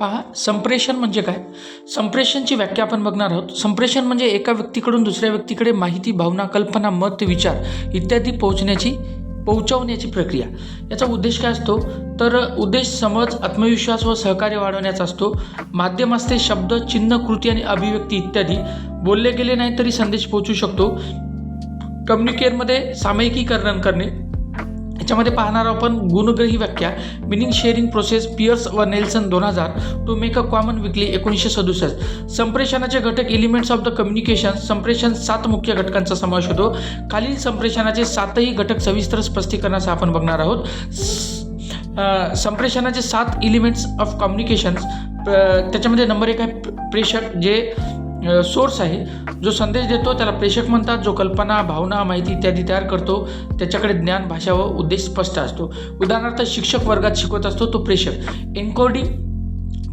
पहा संप्रेषण म्हणजे काय? संप्रेषणची व्याख्या आपण बघणार आहोत. संप्रेषण म्हणजे एका व्यक्तीकडून दुसऱ्या व्यक्तीकडे माहिती भावना कल्पना मत विचार इत्यादी पोहोचण्याची पोहोचवण्याची प्रक्रिया. याचा उद्देश काय असतो? तर उद्देश समज आत्मविश्वास व सहकार्य वाढवण्याचा असतो. माध्यम असते शब्द चिन्ह कृती आणि अभिव्यक्ती इत्यादी. बोलले गेले नाही तरी संदेश पोहोचू शकतो. कम्युनिकेटमध्ये सामायिकीकरण करणे याच्यामध्ये पाहणार आपण गुणग्रही व्याख्या. मिनिंग शेअरिंग प्रोसेस पियर्स व नेल्सन दोन हजार. टू मेक अ कॉमन विकली एकोणीसशे सदुसष्ट. संप्रेषणाचे घटक एलिमेंट्स ऑफ द कम्युनिकेशन संप्रेषण सात मुख्य घटकांचा समावेश होतो. खालील संप्रेषणाचे सातही घटक सविस्तर स्पष्टीकरणासह आपण बघणार आहोत. स- संप्रेषणाचे सात एलिमेंट्स ऑफ कम्युनिकेशन्स त्याच्यामध्ये नंबर एक आहे प्रेषक जे सोर्स आहे. जो संदेश देतो त्याला प्रेषक म्हणतात. जो कल्पना भावना माहिती इत्यादी तयार करतो त्याच्याकडे ज्ञान भाषा व उद्देश स्पष्ट असतो. उदाहरणार्थ शिक्षक वर्गात शिकवत असतो तो प्रेषक. एन्कोडिंग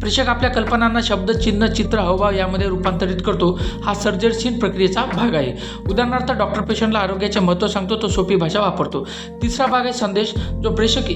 प्रेषक आपल्या कल्पनांना शब्द चिन्ह चित्र हावभाव यामध्ये रूपांतरित करतो. हा सर्जनशील प्रक्रियेचा भाग आहे. उदाहरणार्थ डॉक्टर पेशंटला आरोग्याचे महत्त्व सांगतो तो सोपी भाषा वापरतो. तिसरा भाग आहे संदेश. जो प्रेषक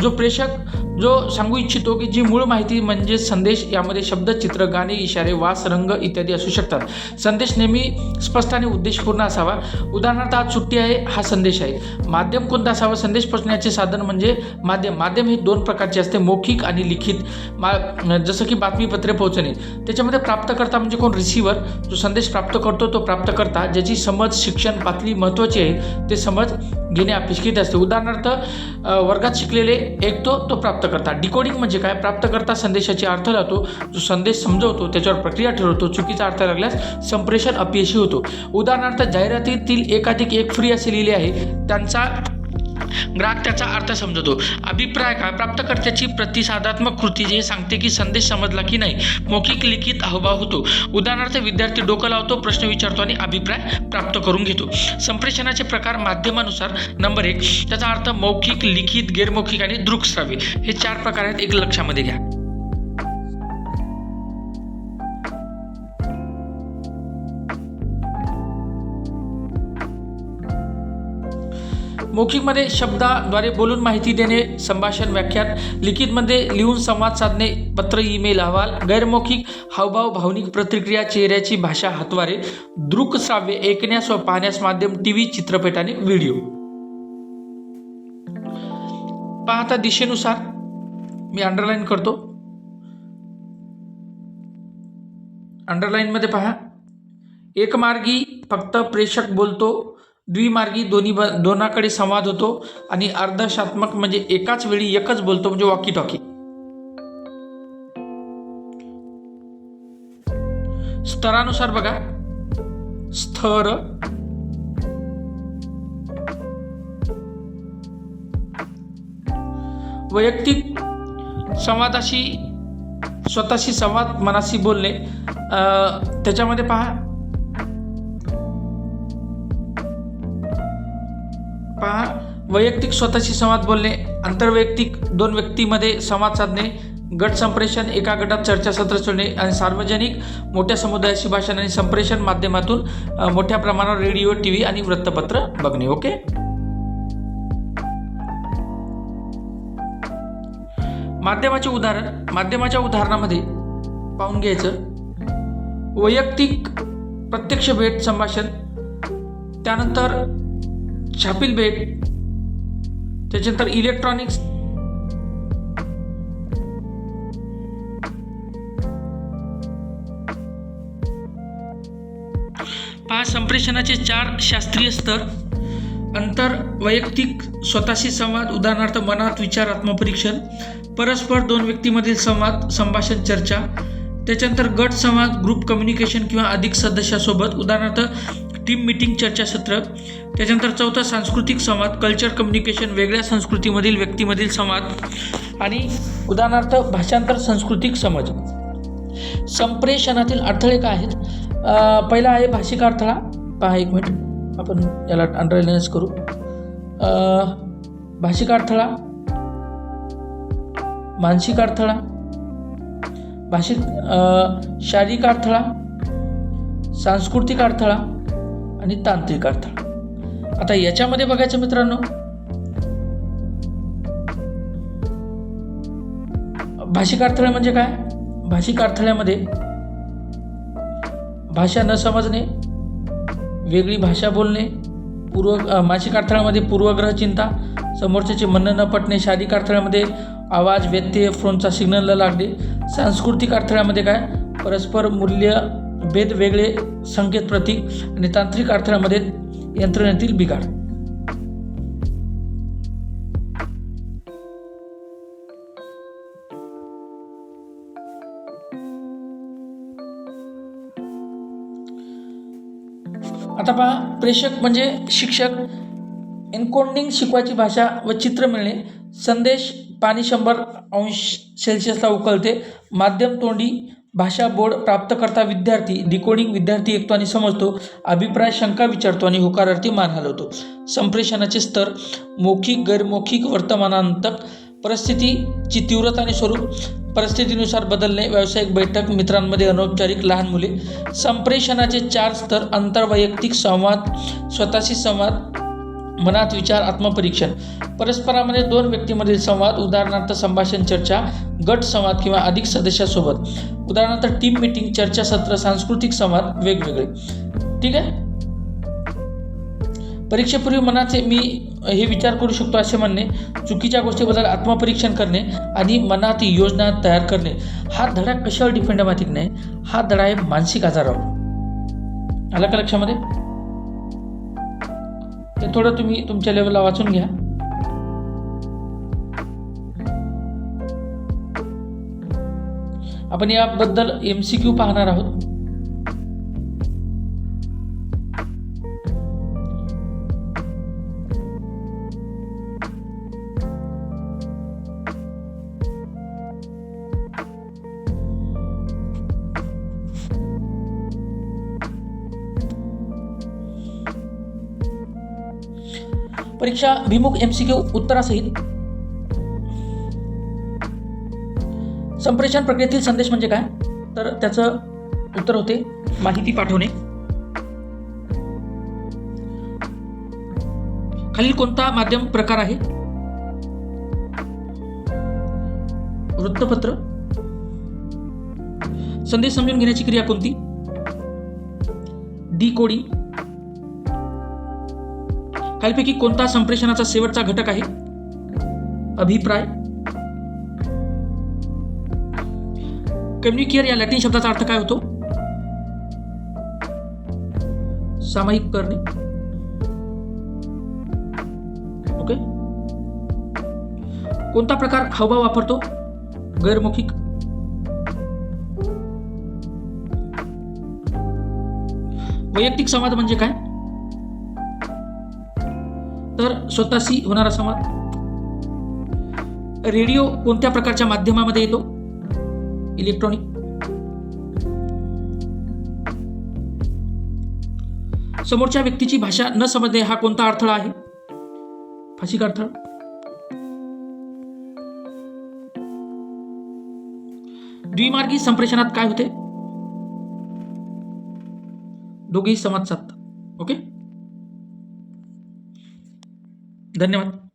जो प्रेषक जो सांगू इच्छितो की जी मूळ माहिती म्हणजे संदेश यामध्ये शब्द चित्र गाणे इशारे वास रंग इत्यादी असू शकतात. संदेश नेहमी स्पष्ट आणि उद्देशपूर्ण असावा. उदाहरणार्थ आज सुट्टी आहे हा संदेश आहे. माध्यम कोणतं असावं? संदेश पोचण्याचे साधन म्हणजे माध्यम. माध्यम हे दोन प्रकारचे असते मौखिक आणि लिखित. मा जसं की बातमीपत्रे पोहोचणे. त्याच्यामध्ये प्राप्तकर्ता म्हणजे कोण? रिसिव्हर जो संदेश प्राप्त करतो तो प्राप्तकर्ता ज्याची समज शिक्षण पातळी महत्त्वाची आहे ते समज घेणे अपेक्षित असते. उदाहरणार्थ वर्गात शिकलेले ऐकतो तो प्राप्तकर्ता डिकोडिंग म्हणजे काय? प्राप्तकर्ता संदेशाची अर्थ लावतो जो संदेश समजवतो त्याच्यावर प्रक्रिया ठरवतो चुकीचा अर्थ लागल्यास संप्रेषण अपयशी होतो. उदाहरणार्थ जाहिरातीतील एकाधिक एक फ्री असे लिहिले आहे त्यांचा ग्राहक त्याचा अर्थ समजतो. अभिप्राय काय? प्राप्तकर्त्याची प्रतिसादात्मक कृती जे सांगते की संदेश समजला की नाही मौखिक लिखित अहवाल होतो. उदाहरणार्थ विद्यार्थी डोकं लावतो प्रश्न विचारतो आणि अभिप्राय प्राप्त करून घेतो. संप्रेषणाचे प्रकार माध्यमानुसार नंबर एक त्याचा अर्थ मौखिक लिखित गैरमौखिक आणि दृकश्राव्य हे चार प्रकार आहेत एक लक्षामध्ये घ्या. मौखिकमध्ये शब्दाद्वारे बोलून माहिती देणे संभाषण व्याख्यान लिखितमध्ये लिहून संवाद साधणे पत्र ईमेल अहवाल गैरमौखिक हावभाव भावनिक प्रतिक्रिया चेहऱ्याची भाषा हातवारे दृकश्राव्य ऐकण्यास व पाहण्यास माध्यम टी व्ही चित्रपट आणि व्हिडिओ. पाहता दिशेनुसार मी अंडरलाईन करतो. अंडरलाईनमध्ये पहा. एकमार्गी फक्त प्रेषक बोलतो. द्विमार्गी दोन्ही ब दोनाकडे संवाद होतो आणि अर्धशात्मक म्हणजे एकाच वेळी एकच बोलतो म्हणजे वॉकी टॉकी स्तरानुसार बघा. स्तर वैयक्तिक संवादाशी स्वतःशी संवाद मनाशी बोलणे. त्याच्यामध्ये पहा. पहा. वैयक्तिक स्वतःशी संवाद बोलणे आंतरवैयक्तिक दोन व्यक्तीमध्ये संवाद साधणे गट संप्रेषण एका गटात चर्चासत्र सोडणे आणि सार्वजनिक मोठ्या समुदायाशी भाषण आणि संप्रेषण माध्यमातून मोठ्या प्रमाणावर रेडिओ टी व्ही आणि वृत्तपत्र बघणे ओके? माध्यमाचे उदाहरण माध्यमाच्या उदाहरणामध्ये पाहून घ्यायचं. वैयक्तिक प्रत्यक्ष भेट संभाषण त्यानंतर छापील भेट त्याच्यानंतर इलेक्ट्रॉनिक्स पहा संप्रेषणाचे चार शास्त्रीय स्तर. अंतर वैयक्तिक स्वतःशी संवाद उदाहरणार्थ मनात विचार आत्मपरीक्षण. परस्पर दोन व्यक्तीमधील संवाद संभाषण चर्चा. त्याच्यानंतर गट संवाद ग्रुप कम्युनिकेशन किंवा अधिक सदस्यासोबत. उदाहरणार्थ टीम मीटिंग चर्चासत्र त्याच्यानंतर चौथा सांस्कृतिक संवाद कल्चर कम्युनिकेशन वेगळ्या संस्कृतीमधील व्यक्तीमधील संवाद आणि उदाहरणार्थ भाषांतर सांस्कृतिक समज. संप्रेषणातील अडथळे काय आहेत? पहिला आहे भाषिक अडथळा. पहा एक मिनिट. आपण याला अंडरलाईनच करू. भाषिक अडथळा मानसिक अडथळा भाषिक शारीरिक अडथळा सांस्कृतिक अडथळा आणि तांत्रिक अडथळा आता याच्यामध्ये बघायचं मित्रांनो. भाषिक अडथळे म्हणजे काय? भाषिक अडथळ्यामध्ये भाषा न समजणे वेगळी भाषा बोलणे पूर्व मासिक अडथळ्यामध्ये पूर्वग्रह चिंता समोरच्याचे म्हणणं न पटणे शारीरिक अडथळ्यामध्ये आवाज व्यत्यय फोनचा सिग्नलला लागणे सांस्कृतिक अडथळ्यामध्ये काय? परस्पर मूल्य भेद वेगळे संकेत प्रतीक आणि तांत्रिक अडथळ्यामध्ये यंत्रणेतील बिघाड. आता पहा प्रेषक म्हणजे शिक्षक. एन्कोडिंग शिकवायची भाषा व चित्र मिळणे. संदेश पाणी शंभर अंश सेल्सिअसला उकळते माध्यम तोंडी भाषा बोर्ड प्राप्तकर्ता विद्यार्थी डिकोडिंग विद्यार्थी ऐकतो आणि समजतो अभिप्राय शंका विचारतो आणि होकारार्थी मान हलवतो. संप्रेषणाचे स्तर मौखिक गैरमौखिक वर्तमानांतक परिस्थितीची तीव्रता आणि स्वरूप परिस्थितीनुसार बदलणे व्यावसायिक बैठक मित्रांमध्ये अनौपचारिक लहान मुले संप्रेषणाचे चार स्तर आंतरवैयक्तिक संवाद स्वतःशी संवाद मनात विचार आत्मपरीक्षण. परस्परामध्ये दोन व्यक्तीमधील संवाद उदाहरणार्थ संभाषण चर्चा गट संवाद किंवा अधिक सदस्यासोबत. उदाहरणार्थ टीम मीटिंग चर्चासत्र सांस्कृतिक संवाद वेगवेगळे. ठीक आहे? परीक्षेपूर्वी मनाचे मी हे विचार करू शकतो असे म्हणणे चुकीच्या गोष्टीबद्दल आत्मपरीक्षण करणे आणि मनात योजना तयार करणे. हा धडा कशावर डिपेंड आहे माहिती नाही? हा धडा आहे मानसिक आजारावर. आला का लक्षामध्ये? ते थोडं तुम्ही तुमच्या लेवलला वाचून घ्या. आपण याबद्दल एम सी क्यू पाहणार आहोत. परीक्षा अभिमुख एम सी क्यू उत्तरासहित. संप्रेषण प्रक्रियेतील संदेश म्हणजे काय? तर त्याचं उत्तर होते माहिती पाठवणे. खालील कोणता माध्यम प्रकार आहे? वृत्तपत्र. संदेश समजून घेण्याची क्रिया कोणती? D coding. खालीपैकी कोणता संप्रेषणाचा शेवटचा घटक आहे? अभिप्राय? कम्युनिकेअर या लॅटिन शब्दाचा अर्थ काय होतो? सामायिक करणे. ओके कोणता प्रकार हावभाव वापरतो? गैरमौखिक. वैयक्तिक संवाद म्हणजे काय? तर स्वतःशी होणारा संवाद. रेडिओ कोणत्या प्रकारच्या माध्यमामध्ये येतो? इलेक्ट्रॉनिक. समोरच्या व्यक्तीची भाषा न समजणे हा कोणता अडथळा आहे? भाषिक अडथळा. द्विमार्गी संप्रेषणात काय होते? दोघेही संवाद साधतात. ओके? धन्यवाद.